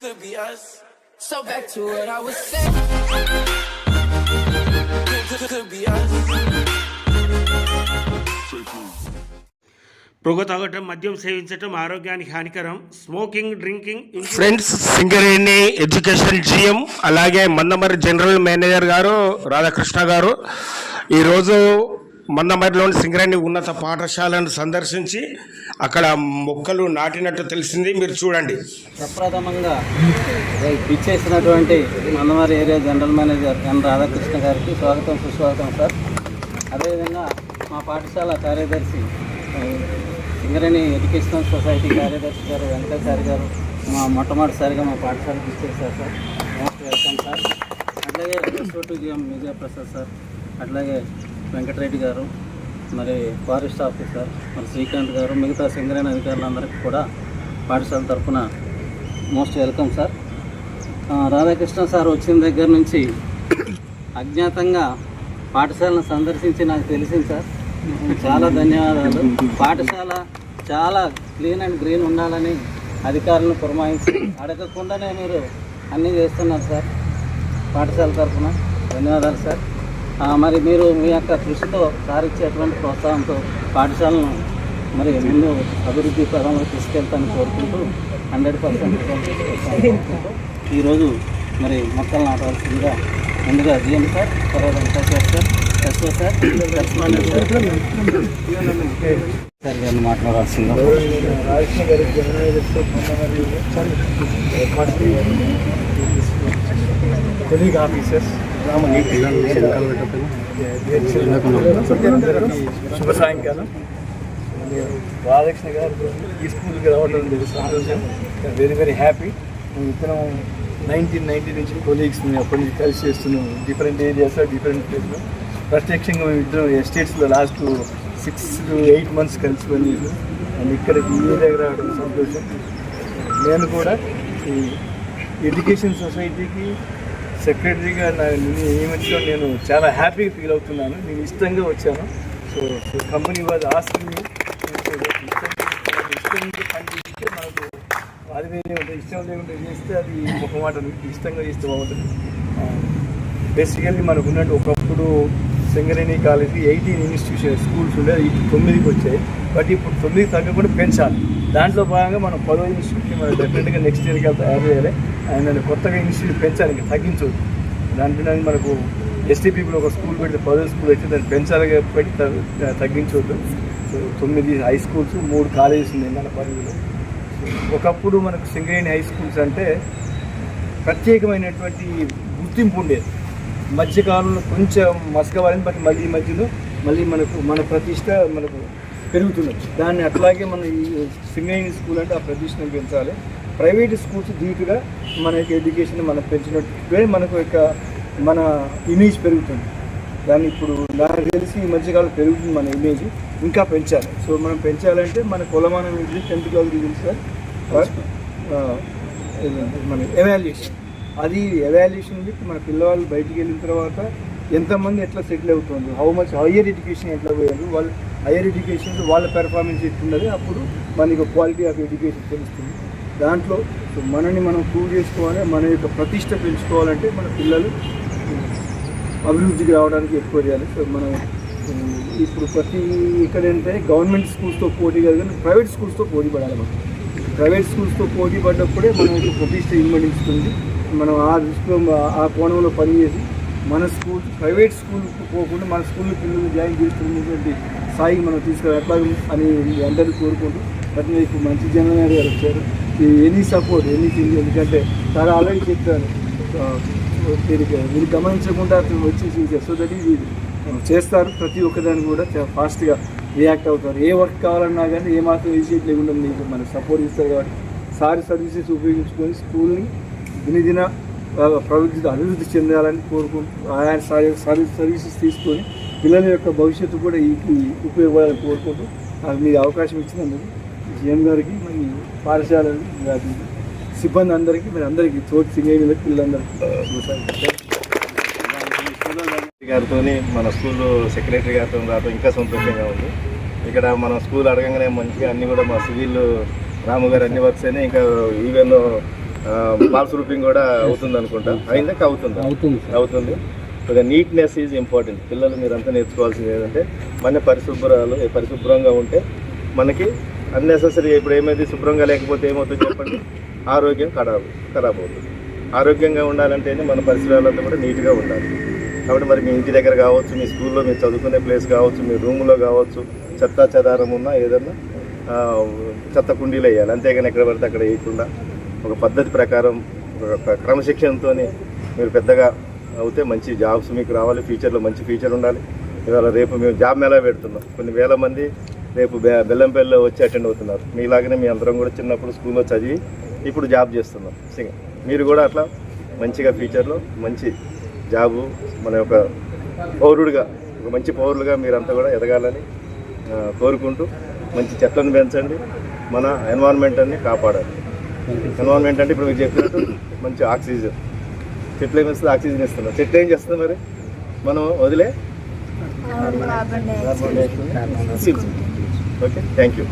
could be us. So back to what I was saying. Could, could, could be us. పొగ తాగటం మద్యం సేవించటం ఆరోగ్యానికి హానికరం smoking drinking friends Singareni education G అలాగే మందమరి జనరల్ మేనేజర్ గారు రాధాకృష్ణ గారు ఈరోజు మందమరిలోని సింగరేణి ఉన్నత పాఠశాలను సందర్శించి అక్కడ మొక్కలు నాటినట్టు తెలిసింది. మీరు చూడండి. ప్రప్రథమంగా ఇచ్చేసినటువంటి Mandamarri area general manager N Radhakrishna గారికి స్వాగతం సుస్వాగతం సార్. అదేవిధంగా మా పాఠశాల కార్యదర్శి సింగరేణి ఎడ్యుకేషనల్ సొసైటీ కార్యదర్శి గారు వెంకటాచారి గారు మా మొట్టమొదటిసారిగా మా పాఠశాలకు ఇచ్చేసారు సార్. Most welcome sir. అట్లాగే ఎస్ఓటు జిఎం విజయప్రసాద్ సార్. అట్లాగే వెంకటరెడ్డి గారు మరి ఫారెస్ట్ ఆఫీసర్ మరి శ్రీకాంత్ గారు మిగతా సింగరేణి అధికారులందరికీ కూడా పాఠశాల తరఫున most welcome sir. Radhakrishna sir వచ్చిన దగ్గర నుంచి అజ్ఞాతంగా పాఠశాలను సందర్శించి నాకు తెలిసింది సార్. చాలా ధన్యవాదాలు. పాఠశాల చాలా క్లీన్ అండ్ గ్రీన్ ఉండాలని అధికారులను పురమాయించి అడగకుండానే మీరు అన్నీ చేస్తున్నారు సార్. పాఠశాల తరఫున ధన్యవాదాలు సార్. మరి మీరు మీ యొక్క కృషితో సారిచ్చేటువంటి ప్రోత్సాహంతో పాఠశాలను మరి ముందు అభివృద్ధి పదంలో తీసుకెళ్తాను కోరుకుంటూ హండ్రెడ్ పర్సెంట్ ఈరోజు మరి మొక్కలు నాటవలసిందిగా ముందుగా జిఎం సార్ తర్వాత Venkateswara sir SO sir sir గారిని మాట్లాడాల్సిందిగా కొలీగ్ ఆఫీసర్స్ శుభ సాయంకాలం. నేను బాలకృష్ణ గారు ఈ స్కూల్కి రావడం లేదు సంతోషం. వెరీ వెరీ హ్యాపీ ఇతను నైన్టీన్ నైన్టీ నుంచి కొలీగ్స్ మేము అప్పటి నుంచి కలిసి చేస్తున్నాం. డిఫరెంట్ ఏరియాస్లో డిఫరెంట్ ప్లేస్లో ప్రత్యక్షంగా మేము ఇద్దరం ఎస్టేట్స్లో last six to eight months కలిసి వెళ్ళి అండ్ ఇక్కడ మీ దగ్గర రావడం సంతోషం. నేను కూడా ఈ ఎడ్యుకేషన్ సొసైటీకి సెక్రటరీగా నా నియమించడం నేను చాలా హ్యాపీగా ఫీల్ అవుతున్నాను. నేను ఇష్టంగా వచ్చాను. సో కంపెనీ వాజ్ ఆస్కింగ్ మనకు అది వేరే ఉంటుంది ఇష్టం లేకుండా చేస్తే అది ఒక మాట ఇష్టంగా చేస్తే బాగుంటుంది. బేసికల్లీ మనకు ఉన్నట్టు ఒకప్పుడు Singareni college eighteen institution schools ఉండే ఇటు తొమ్మిదికి వచ్చాయి. బట్ ఇప్పుడు తొమ్మిది తగ్గకుండా పెంచాలి. దాంట్లో భాగంగా మనం పదో ఇన్స్టిట్యూట్ని మనం డెఫినెట్గా నెక్స్ట్ ఇయర్కి తయారు చేయాలి. ఆయన కొత్తగా ఇన్స్టిట్యూట్ పెంచాలి ఇంకా తగ్గించవద్దు దాంట్లో మనకు ఎస్టీపీలో ఒక స్కూల్ పెడితే పదో స్కూల్ అయితే దాన్ని పెంచాలి పెట్టి తగ్గించవద్దు సో తొమ్మిది హై స్కూల్స్ మూడు కాలేజెస్ ఉన్నాయి మన పరిధిలో. ఒకప్పుడు మనకు సింగరేణి హై స్కూల్స్ అంటే ప్రత్యేకమైనటువంటి గుర్తింపు ఉండేది. మధ్యకాలంలో కొంచెం మసకవాలని బట్ మళ్ళీ ఈ మధ్యలో మళ్ళీ మనకు మన ప్రతిష్ట మనకు పెరుగుతున్నది. దాన్ని అట్లాగే మన ఈ సింగరేణి స్కూల్ అంటే ఆ ప్రతిష్టను పెంచాలి. ప్రైవేట్ స్కూల్స్ ధీటుగా మన యొక్క ఎడ్యుకేషన్ మనం పెంచినట్టుగా మనకు యొక్క మన ఇమేజ్ పెరుగుతుంది. దాన్ని ఇప్పుడు నాకు తెలిసి ఈ మధ్యకాలం పెరుగుతుంది మన ఇమేజ్ ఇంకా పెంచాలి. సో మనం పెంచాలంటే మన కులమానం ఇది టెన్త్ క్లాస్ రిజల్ట్ సార్. మన ఎవాల్యుయేషన్ అది ఎవాల్యుయేషన్ చెప్పి మన పిల్లవాళ్ళు బయటికి వెళ్ళిన తర్వాత ఎంతమంది ఎట్లా సెటిల్ అవుతుంది హౌ మచ్ హయ్యర్ ఎడ్యుకేషన్ ఎట్లా పోయారు? వాళ్ళు హయ్యర్ ఎడ్యుకేషన్ వాళ్ళ పెర్ఫార్మెన్స్ ఎట్లున్నది అప్పుడు మనకి క్వాలిటీ ఆఫ్ ఎడ్యుకేషన్ తెలుస్తుంది. దాంట్లో సో మనని మనం ప్రూవ్ చేసుకోవాలి మన యొక్క ప్రతిష్ట పెంచుకోవాలంటే మన పిల్లలు అభివృద్ధికి రావడానికి ఎక్కువ చేయాలి. సో మనం ఇప్పుడు ప్రతి ఇక్కడ ఏంటంటే గవర్నమెంట్ స్కూల్స్తో పోటీ కాదు కానీ ప్రైవేట్ స్కూల్స్తో పోటీ పడాలి మనం. ప్రైవేట్ స్కూల్స్తో పోటీ పడ్డప్పుడే మన యొక్క ప్రతిష్ట ఇమ్మడిస్తుంది మనం ఆ దృష్టిలో ఆ- కోణంలో పనిచేసి మన స్కూల్ ప్రైవేట్ స్కూల్కి పోకుండా మన స్కూల్ పిల్లలు జాయిన్ చేస్తున్నటువంటి స్థాయికి మనం తీసుకురావాలి. అని అందరూ కోరుకుంటూ అట్లా ఇప్పుడు మంచి జనరల్ గారు వచ్చారు. ఎనీ సపోర్ట్ ఎనీథింగ్ ఎందుకంటే చాలా ఆల్రెడీ చెప్పాను దీనికి మీరు గమనించకుండా అతను చూసారు సో దట్ ఇది చేస్తారు ప్రతి ఒక్కదాన్ని కూడా చాలా ఫాస్ట్గా రియాక్ట్ అవుతారు. ఏ వర్క్ కావాలన్నా కానీ ఏమాత్రం ఈజీ లేకుండా మీకు మనకు సపోర్ట్ ఇస్తారు కాబట్టి సారి సర్వీసెస్ ఉపయోగించుకొని స్కూల్ని దినదిన ఆ, ప్రవృద్ధి అభివృద్ధి చెందాలని కోరుకుంటూ ఆయా సర్వీస్ సర్వీసెస్ తీసుకొని పిల్లల యొక్క భవిష్యత్తు కూడా ఈ ఈ ఉపయోగపడాలని కోరుకుంటూ నాకు మీరు అవకాశం ఇచ్చినందుకు జిఎం గారికి మరి పాఠశాల సిబ్బంది అందరికీ మరి అందరికీ తోటి సింగేయుల పిల్లలందరికీ గారితో మన స్కూల్ సెక్రటరీ గారితో రావడం ఇంకా సంతోషంగా ఉంది. ఇక్కడ మన స్కూల్ అడగంగానే మంచిగా అన్ని కూడా మా సివిల్ రాము గారు అన్ని వర్క్స్ అయినాయి. ఇంకా ఈవెన్ బాల్ రూపింగ్ కూడా అవుతుంది అనుకుంటా అయిందా? అవుతుందా? అవుతుంది కొద్దిగా నీట్నెస్ ఈజ్ ఇంపార్టెంట్ పిల్లలు మీరంతా నేర్చుకోవాల్సింది ఏంటంటే మన పరిశుభ్రాలు పరిశుభ్రంగా ఉంటే మనకి అన్నెసెసరీ ఇప్పుడు ఏమైంది? శుభ్రంగా లేకపోతే ఏమవుతుంది చెప్పండి. ఆరోగ్యం ఖరాబ్ ఖరాబ్ అవుతుంది. ఆరోగ్యంగా ఉండాలంటేనే మన పరిసరాలంతా కూడా నీట్గా ఉండాలి. కాబట్టి మరి మీ ఇంటి దగ్గర కావచ్చు మీ స్కూల్లో మీరు చదువుకునే ప్లేస్ కావచ్చు మీ రూమ్లో కావచ్చు చెత్త చెదారం ఉన్నా ఏదన్నా చెత్త కుండీలు వేయాలి. అంతేగాని ఎక్కడ పడితే అక్కడ వేయకుండా ఒక పద్ధతి ప్రకారం ఒక క్రమశిక్షణతో మీరు పెద్దగా అవుతే మంచి జాబ్స్ మీకు రావాలి. ఫ్యూచర్లో మంచి ఫ్యూచర్ ఉండాలి. ఇవాళ రేపు మేము జాబ్ మేళా పెడుతున్నాం. కొన్ని వేల మంది రేపు బె- బెల్లంపల్లిలో వచ్చి అటెండ్ అవుతున్నారు. మీలాగనే మీ అందరం కూడా చిన్నప్పుడు స్కూల్లో చదివి ఇప్పుడు జాబ్ చేస్తున్నాం. సింగ్ మీరు కూడా అట్లా మంచిగా ఫ్యూచర్లో మంచి జాబు మన యొక్క పౌరుడిగా ఒక మంచి పౌరులుగా మీరంతా కూడా ఎదగాలని కోరుకుంటూ మంచి చెట్లను పెంచండి మన ఎన్వైర్న్మెంట్ అన్ని కాపాడాలి. ఎన్వైర్న్మెంట్ అంటే ఇప్పుడు మీకు చెప్పినట్టు మంచి ఆక్సిజన్ చెట్లు ఏమి ఇస్తుంది ఆక్సిజన్ ఇస్తుంది చెట్లు ఏం చేస్తుంది మరి? మనం వదిలే? Okay, thank you.